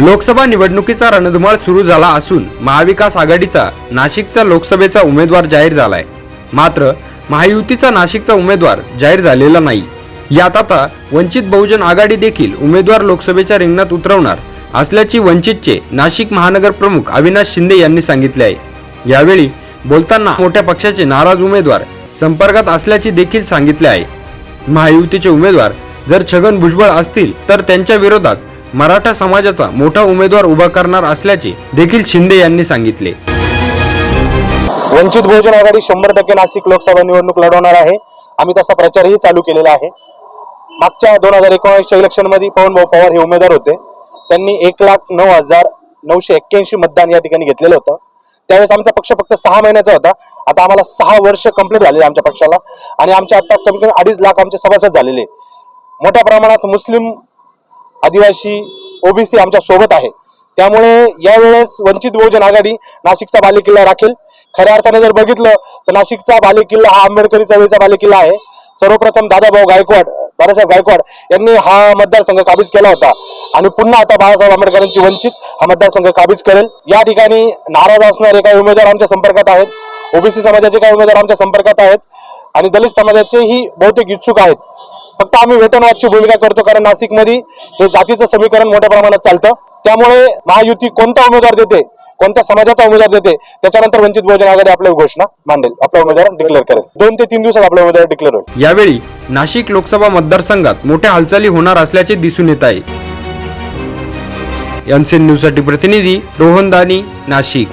लोकसभा निवडणुकीचा रणधुमाळ सुरू झाला असून महाविकास आघाडीचा नाशिकचा लोकसभेचा उमेदवार जाहीर झालाय. मात्र महायुतीचा नाशिकचा उमेदवार जाहीर झालेला नाही. यात आता वंचित बहुजन आघाडी देखील उमेदवार लोकसभेच्या रिंगणात उतरवणार असल्याची वंचितचे नाशिक महानगर प्रमुख अविनाश शिंदे यांनी सांगितले आहे यावेळी बोलताना मोठ्या पक्षाचे नाराज उमेदवार संपर्कात असल्याचे देखील सांगितले आहे. महायुतीचे उमेदवार जर छगन भुजबळ असतील तर त्यांच्या विरोधात मराठा समाजाचा मोठा उमेदवार उभा करणार असल्याचे देखील शिंदे यांनी सांगितले. वंचित बहुजन आघाडी शंभर टक्के नाशिक लोकसभा निवडणूक लढवणार आहे. आम्ही तसा प्रचारही चालू केलेला आहे. मागच्या दोन हजार एकोणीसच्या इलेक्शनमध्ये पवन पवार हे उमेदवार होते. त्यांनी एक लाख नऊ हजार नऊशे एक्क्याऐंशी मतदान या ठिकाणी घेतलेलं होतं. त्यावेळेस आमचा पक्ष फक्त सहा महिन्याचा होता. आता आम्हाला सहा वर्ष कंप्लीट झालेले आमच्या पक्षाला. आणि आमच्या आता कमी कमी अडीच लाख आमचे सभासद झालेले. मोठ्या प्रमाणात मुस्लिम आदिवासी ओबीसी आमच्यासोबत आहे. त्यामुळे यावेळेस वंचित बहुजन आघाडी नाशिकचा बालेकिल्ला राखेल. खऱ्या अर्थाने जर बघितलं तर नाशिकचा बालेकिल्ला हा आंबेडकरी चळवळीचा बालेकिल्ला आहे. सर्वप्रथम दादाभाऊ गायकवाड बाळासाहेब गायकवाड यांनी हा मतदारसंघ काबीज केला होता. आणि पुन्हा आता बाळासाहेब आंबेडकरांची वंचित हा मतदारसंघ काबीज करेल. या ठिकाणी नाराज असणारे काही उमेदवार आमच्या संपर्कात आहेत. ओबीसी समाजाचे काही उमेदवार आमच्या संपर्कात आहेत. आणि दलित समाजाचेही बहुतेक इच्छुक आहेत. फक्त आम्ही वेतनवादची भूमिका करतो कारण नाशिकमध्ये हे जातीचं समीकरण मोठ्या प्रमाणात चालतं. त्यामुळे महायुती कोणता उमेदवार देते कोणत्या समाजाचा उमेदवार देते त्याच्यानंतर वंचित बहुजन आघाडी आपल्या घोषणा मांडेल. आपला उमेदवार डिक्लेअर करेल. दोन ते तीन दिवसात आपला उमेदवार डिक्लेअर होईल. यावेळी नाशिक लोकसभा मतदारसंघात मोठ्या हालचाली होणार असल्याचे दिसून येत आहे. एनसीएन न्यूजसाठी प्रतिनिधी रोहन दानी नाशिक.